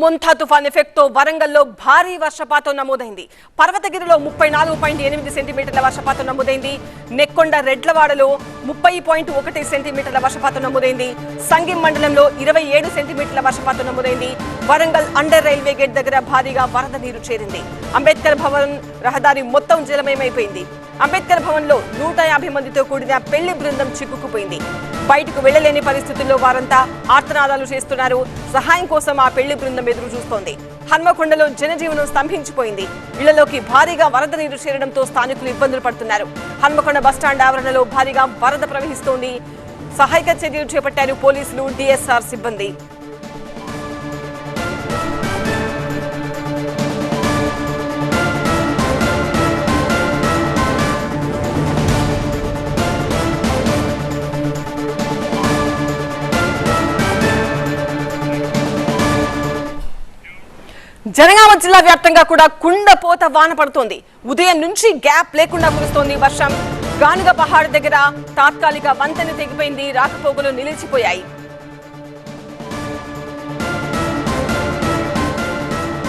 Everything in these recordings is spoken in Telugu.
మొంథా తుఫాన్ ఎఫెక్ట్తో వరంగల్లో భారీ వర్షపాతం నమోదైంది. పర్వతగిరిలో ముప్పై నాలుగు పాయింట్ ఎనిమిది సెంటీమీటర్ల వర్షపాతం నమోదైంది. నెక్కొండ రెడ్లవాడలో ముప్పై పాయింట్ ఒకటి సెంటీమీటర్ల వర్షపాతం నమోదైంది. సంగిం మండలంలో ఇరవై ఏడు సెంటీమీటర్ల వర్షపాతం నమోదైంది. వరంగల్ అండర్ రైల్వే గేట్ దగ్గర భారీగా వరద నీరు చేరింది. అంబేద్కర్ భవన్ రహదారి మొత్తం జలమయమైపోయింది. అంబేద్కర్ భవన్లో నూట యాభై మందితో కూడిన పెళ్ళి బృందం చిక్కుకుపోయింది. బయటకు వెళ్ళలేని పరిస్థితుల్లో వారంతా ఆర్తనాదాలు చేస్తున్నారు. సహాయం కోసం ఆ పెళ్ళి బృందం ఎదురు చూస్తోంది. హన్మకొండలో జనజీవనం స్తంభించిపోయింది. ఇళ్ళలోకి భారీగా వరద నీరు చేరడంతో స్థానికులు ఇబ్బందులు పడుతున్నారు. హన్మకొండ బస్టాండ్ ఆవరణలో భారీగా వరద ప్రవహిస్తోంది. సహాయక చర్యలు చేపట్టారు పోలీసులు డిఎస్ఆర్ సిబ్బంది. జనగామ జిల్లా వ్యాప్తంగా కూడా కుండపోత వాన పడుతోంది. ఉదయం నుంచి గ్యాప్ లేకుండా కురుస్తోంది వర్షం. గానుగ పహాడ్ దగ్గర తాత్కాలిక వంతెన తెగిపోయింది. రాకపోగులు నిలిచిపోయాయి.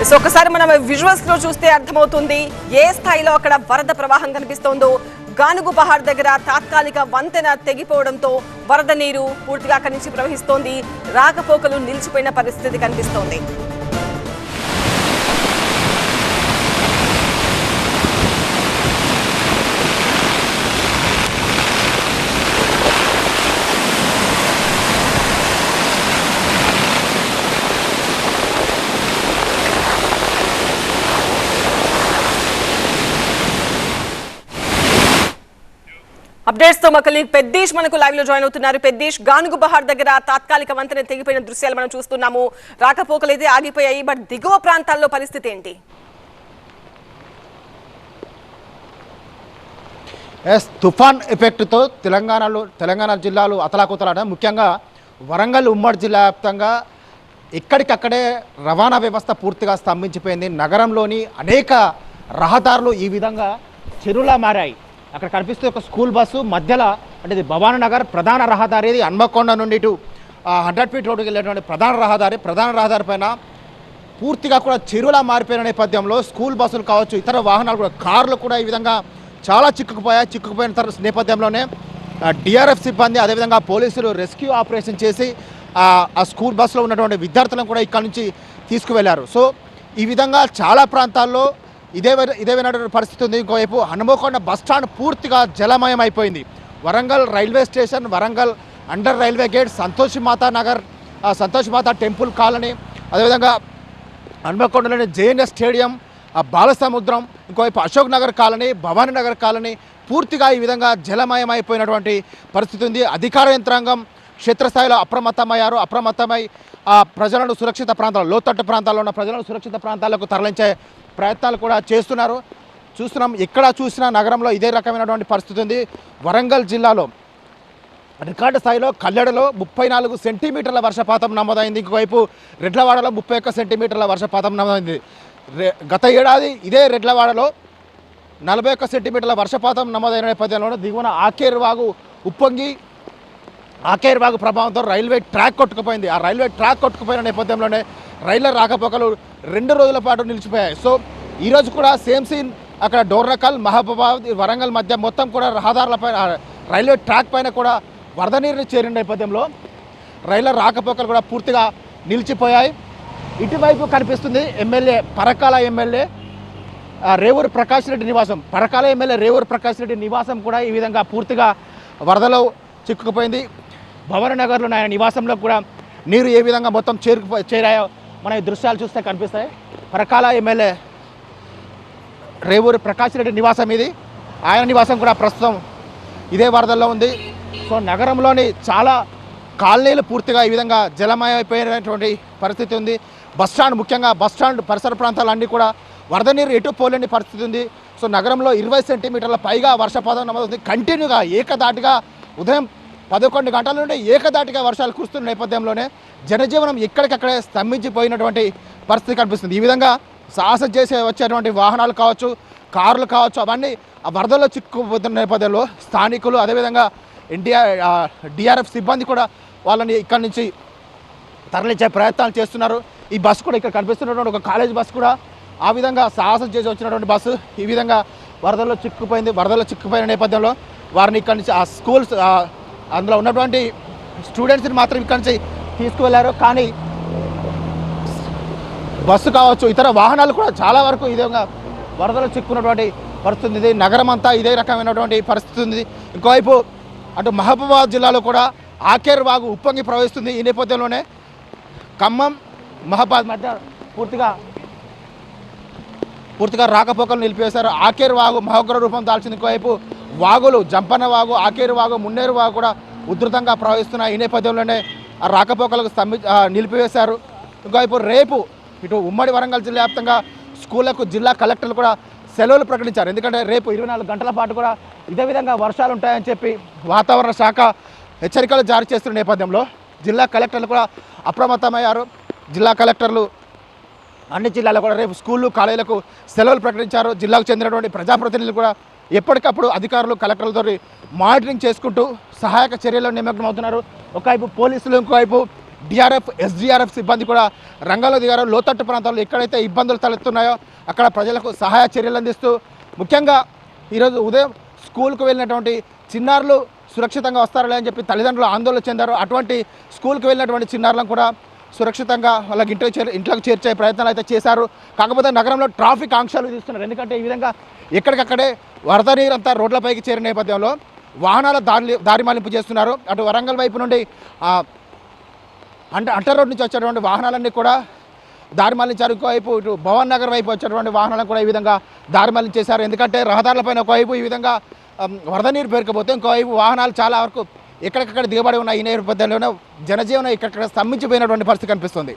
సో ఒకసారి మనం విజువల్స్లో చూస్తే అర్థమవుతుంది. ఏ స్థాయిలో అక్కడ వరద ప్రవాహం కనిపిస్తోందో. గానుగు పహాడ్ దగ్గర తాత్కాలిక వంతెన తెగిపోవడంతో వరద నీరు పూర్తిగా అక్కడి నుంచి ప్రవహిస్తోంది. రాకపోకలు నిలిచిపోయిన పరిస్థితి కనిపిస్తోంది. అప్డేట్స్తో మా colleague పెద్దీష్ మనకు లైవ్లో జాయిన్ అవుతున్నారు. పెద్దీష్ గానుగు బహార్ దగ్గర తాత్కాలిక వంతెన తెగిపోయిన దృశ్యాలు మనం చూస్తున్నాము. రాకపోకలు అయితే ఆగిపోయాయి బట్ దిగువ ప్రాంతాల్లో పరిస్థితి ఏంటి? ఎస్ తుఫాన్ ఎఫెక్ట్తో తెలంగాణలో తెలంగాణ జిల్లాలు అతలాకుతలాడ ముఖ్యంగా వరంగల్ ఉమ్మడి జిల్లా వ్యాప్తంగా ఎక్కడికక్కడే రవాణా వ్యవస్థ పూర్తిగా స్తంభించిపోయింది. నగరంలోని అనేక రహదారులు ఈ విధంగా చెరువులా మారాయి. అక్కడ కనిపిస్తే ఒక స్కూల్ బస్సు. మధ్యలో అంటే ఇది భవానీ నగర్ ప్రధాన రహదారి ఇది హన్మకొండ నుండి ఇటు హండ్రెడ్ ఫీట్ రోడ్డుకి వెళ్ళేటువంటి ప్రధాన రహదారి. ప్రధాన రహదారి పైన పూర్తిగా కూడా చెరువులా మారిపోయిన నేపథ్యంలో స్కూల్ బస్సులు కావచ్చు ఇతర వాహనాలు కూడా కార్లు కూడా ఈ విధంగా చాలా చిక్కుకుపోయాయి. చిక్కుకుపోయిన తర్వాత నేపథ్యంలోనే డిఆర్ఎఫ్ సిబ్బంది అదేవిధంగా పోలీసులు రెస్క్యూ ఆపరేషన్ చేసి ఆ ఆ స్కూల్ బస్సులో ఉన్నటువంటి విద్యార్థులను కూడా ఇక్కడ నుంచి తీసుకువెళ్ళారు. సో ఈ విధంగా చాలా ప్రాంతాల్లో ఇదే ఇదే విధమైన పరిస్థితి ఉంది. ఇంకోవైపు హనుమకొండ బస్టాండ్ పూర్తిగా జలమయం అయిపోయింది. Warangal railway station Warangal under railway gate Santoshi Mata Nagar Santosh Mata temple colony అదేవిధంగా హనుమకొండలోని జేఎన్ఎస్ స్టేడియం బాలసముద్రం ఇంకోవైపు అశోక్ నగర్ కాలనీ భవానీ నగర్ కాలనీ పూర్తిగా ఈ విధంగా జలమయం అయిపోయినటువంటి పరిస్థితి ఉంది. అధికార యంత్రాంగం క్షేత్రస్థాయిలో అప్రమత్తమయ్యారు. అప్రమత్తమై ఆ ప్రజలను సురక్షిత ప్రాంతాలు లోతట్టు ప్రాంతాల్లో ఉన్న ప్రజలను సురక్షిత ప్రాంతాలకు తరలించే ప్రయత్నాలు కూడా చేస్తున్నారు. చూస్తున్నాం ఎక్కడ చూసినా నగరంలో ఇదే రకమైనటువంటి పరిస్థితి ఉంది. వరంగల్ జిల్లాలో రికార్డు స్థాయిలో కల్లెడలో ముప్పై నాలుగు సెంటీమీటర్ల వర్షపాతం నమోదైంది. ఇంకోవైపు రెడ్లవాడలో ముప్పై ఒక్క సెంటీమీటర్ల వర్షపాతం నమోదైంది. గత ఏడాది ఇదే రెడ్లవాడలో నలభై ఒక్క సెంటీమీటర్ల వర్షపాతం నమోదైన నేపథ్యంలో దిగువన ఆకేరు వాగు ఉప్పొంగి ఆకేరు ప్రభావంతో రైల్వే ట్రాక్ కొట్టుకుపోయింది. ఆ రైల్వే ట్రాక్ కొట్టుకుపోయిన నేపథ్యంలోనే రైళ్ళ రాకపోకలు రెండు రోజుల పాటు నిలిచిపోయాయి. సో ఈరోజు కూడా సేమ్ సీన్ అక్కడ డోర్నకల్ మహబూబాబాద్ వరంగల్ మధ్య మొత్తం కూడా రహదారులపై రైల్వే ట్రాక్ పైన కూడా వరద నీరు చేరిన నేపథ్యంలో రైళ్ళ రాకపోకలు కూడా పూర్తిగా నిలిచిపోయాయి. ఇటువైపు కనిపిస్తుంది ఎమ్మెల్యే పరకాల ఎమ్మెల్యే రేవూరు ప్రకాష్ రెడ్డి నివాసం. పరకాల ఎమ్మెల్యే రేవూరు ప్రకాష్ రెడ్డి నివాసం కూడా ఈ విధంగా పూర్తిగా వరదలో చిక్కుకుపోయింది. భవన నగర్లో ఆయన నివాసంలో కూడా నీరు ఏ విధంగా మొత్తం చేరుకు చేరాయో మన ఈ దృశ్యాలు చూస్తే కనిపిస్తాయి. పరకాల ఎమ్మెల్యే రేవూరు ప్రకాష్ రెడ్డి నివాసం ఇది. ఆయన నివాసం కూడా ప్రస్తుతం ఇదే వరదల్లో ఉంది. సో నగరంలోని చాలా కాలనీలు పూర్తిగా ఈ విధంగా జలమయమైపోయినటువంటి పరిస్థితి ఉంది. బస్ స్టాండ్ ముఖ్యంగా బస్ స్టాండ్ పరిసర ప్రాంతాలన్నీ కూడా వరద నీరు ఎటు పోలేని పరిస్థితి ఉంది. సో నగరంలో ఇరవై సెంటీమీటర్ల పైగా వర్షపాతం నమోదవుతుంది. కంటిన్యూగా ఏకదాటిగా ఉదయం పదకొండు గంటల నుండి ఏకదాటిగా వర్షాలు కురుస్తున్న నేపథ్యంలోనే జనజీవనం ఎక్కడికక్కడే స్తంభించిపోయినటువంటి పరిస్థితి కనిపిస్తుంది. ఈ విధంగా సాహసం చేసే వచ్చేటువంటి వాహనాలు కావచ్చు కార్లు కావచ్చు అవన్నీ ఆ వరదల్లో చిక్కుపోతున్న నేపథ్యంలో స్థానికులు అదేవిధంగా ఎన్టీఆర్ డిఆర్ఎఫ్ సిబ్బంది కూడా వాళ్ళని ఇక్కడి నుంచి తరలించే ప్రయత్నాలు చేస్తున్నారు. ఈ బస్సు కూడా ఇక్కడ కనిపిస్తున్నటువంటి ఒక కాలేజ్ బస్సు కూడా ఆ విధంగా సాహసం చేసి వచ్చినటువంటి బస్సు ఈ విధంగా వరదల్లో చిక్కుపోయింది వరదల్లో చిక్కుపోయిన నేపథ్యంలో వారిని ఇక్కడి నుంచి ఆ స్కూల్స్ అందులో ఉన్నటువంటి స్టూడెంట్స్ని మాత్రం ఇక్కడి నుంచి తీసుకువెళ్ళారు కానీ బస్సు కావచ్చు ఇతర వాహనాలు కూడా చాలా వరకు ఇదే విధంగా వరదలు చిక్కున్నటువంటి పరిస్థితి ఉంది. నగరం అంతా ఇదే రకమైనటువంటి పరిస్థితి ఉంది. ఇంకోవైపు అటు మహబూబాబాద్ జిల్లాలో కూడా ఆకేర్ వాగు ఉప్పొంగి ప్రవహిస్తుంది ఈ నేపథ్యంలోనే. ఖమ్మం మహబాద్ మధ్య పూర్తిగా పూర్తిగా రాకపోకలు నిలిపివేశారు. ఆకేరు వాగు మహోగ్ర రూపం దాల్చింది. ఇంకోవైపు వాగులు జంపన్న వాగు ఆకేరు వాగు మున్నేరు వాగు కూడా ఉధృతంగా ప్రవహిస్తున్నాయి. ఈ నేపథ్యంలోనే రాకపోకలకు స్తంభి నిలిపివేశారు. ఇంకా ఇప్పుడు రేపు ఇటు ఉమ్మడి వరంగల్ జిల్లా వ్యాప్తంగా స్కూళ్ళకు జిల్లా కలెక్టర్లు కూడా సెలవులు ప్రకటించారు. ఎందుకంటే రేపు ఇరవై నాలుగు గంటల పాటు కూడా ఇదే విధంగా వర్షాలు ఉంటాయని చెప్పి వాతావరణ శాఖ హెచ్చరికలు జారీ చేస్తున్న నేపథ్యంలో జిల్లా కలెక్టర్లు కూడా అప్రమత్తమయ్యారు. జిల్లా కలెక్టర్లు అన్ని జిల్లాలో కూడా రేపు స్కూళ్ళు కాలేజీలకు సెలవులు ప్రకటించారు. జిల్లాకు చెందినటువంటి ప్రజాప్రతినిధులు కూడా ఎప్పటికప్పుడు అధికారులు కలెక్టర్లతో మానిటరింగ్ చేసుకుంటూ సహాయక చర్యల్లో నిమగ్నమవుతున్నారు ఒకవైపు పోలీసులు ఇంకోవైపు డిఆర్ఎఫ్ ఎస్డిఆర్ఎఫ్ సిబ్బంది కూడా రంగంలో దిగారు. లోతట్టు ప్రాంతాల్లో ఎక్కడైతే ఇబ్బందులు తలెత్తున్నాయో అక్కడ ప్రజలకు సహాయ చర్యలు అందిస్తూ ముఖ్యంగా ఈరోజు ఉదయం స్కూల్కు వెళ్ళినటువంటి చిన్నారులు సురక్షితంగా వస్తారలే అని చెప్పి తల్లిదండ్రులు ఆందోళన చెందారు. అటువంటి స్కూల్కి వెళ్ళినటువంటి చిన్నారులను కూడా సురక్షితంగా వాళ్ళకి ఇంట్లో చేర్ ఇంట్లోకి చేర్చే ప్రయత్నాలు అయితే చేశారు. కాకపోతే నగరంలో ట్రాఫిక్ ఆంక్షలు తీస్తున్నారు. ఎందుకంటే ఈ విధంగా ఎక్కడికక్కడే వరద నీరు అంతా రోడ్లపైకి చేరిన నేపథ్యంలో వాహనాల దారి దారి మళ్ళింపు చేస్తున్నారు. అటు వరంగల్ వైపు నుండి అంటే అంటర్ రోడ్ నుంచి వచ్చేటువంటి వాహనాలన్నీ కూడా దారి మళ్ళించారు. ఇంకోవైపు ఇటు భవన్ నగర్ వైపు వచ్చేటువంటి వాహనాలను కూడా ఈ విధంగా దారి మళ్ళించేశారు ఎందుకంటే రహదారులపైన ఒకవైపు ఈ విధంగా వరద నీరు పేరుకపోతే ఇంకోవైపు వాహనాలు చాలా వరకు ఎక్కడికక్కడ దిగబడి ఉన్న ఈ నేపథ్యంలోనే జనజీవనం ఇక్కడ స్తంభించిపోయినటువంటి పరిస్థితి కనిపిస్తుంది.